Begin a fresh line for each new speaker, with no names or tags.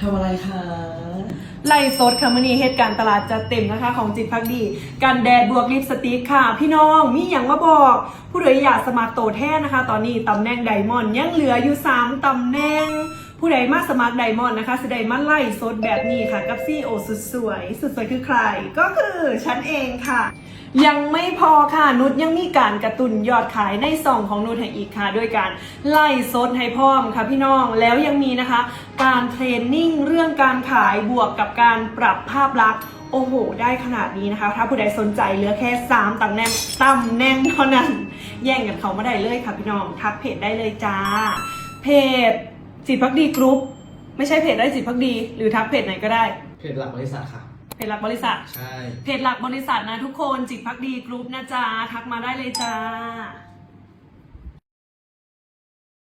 ทำอะไรคะ
ไล่สดค่ะมื่อนี้เหตุการณ์ตลาดจัดเต็มนะคะ ของจิตพักดีกันแดดบวกลิปสติกค่ะ พี่น้องมีอย่างมาบอก ผู้ใดอยากสมัครโตแท้นะคะ ตอนนี้ตำแหน่งไดมอนด์ยังเหลืออยู่ 3ตำแหน่ง ผู้ใดมาสมัครไดมอนด์นะคะแสดงมาไล่สดแบบนี้ค่ะ กับซีโอสุดสวย สุดสวยคือใคร ก็คือฉันเองค่ะ ยังไม่พอค่ะนุชยังมีการกระตุนยอดขายในซองของนุชให้อีกค่ะด้วยการไล่ซดให้พร้อมค่ะพี่น้องแล้วยังมีนะคะ การเทรนนิ่งเรื่องการขายบวกกับการปรับภาพลักษณ์โอ้โห ได้ขนาดนี้นะคะ ถ้าผู้ใดสนใจเหลือแค่ 3ตำแหน่งตำแหน่งเท่านั้น แย่งกันเขามาได้เลยค่ะพี่น้องทักเพจได้เลยจ้า เพจจิตพักดีกรุ๊ปไม่ใช่เพจได้จิตพักดี หรือทักเพจไหนก็ได้
เพจหลักบริษัทค่ะ
เพจหลักบริษัท
ใช่
เพจหลักบริษัทนะทุกคนจิตพักดีกรุ๊ปนะจ๊ะทักมาได้เลยจ้า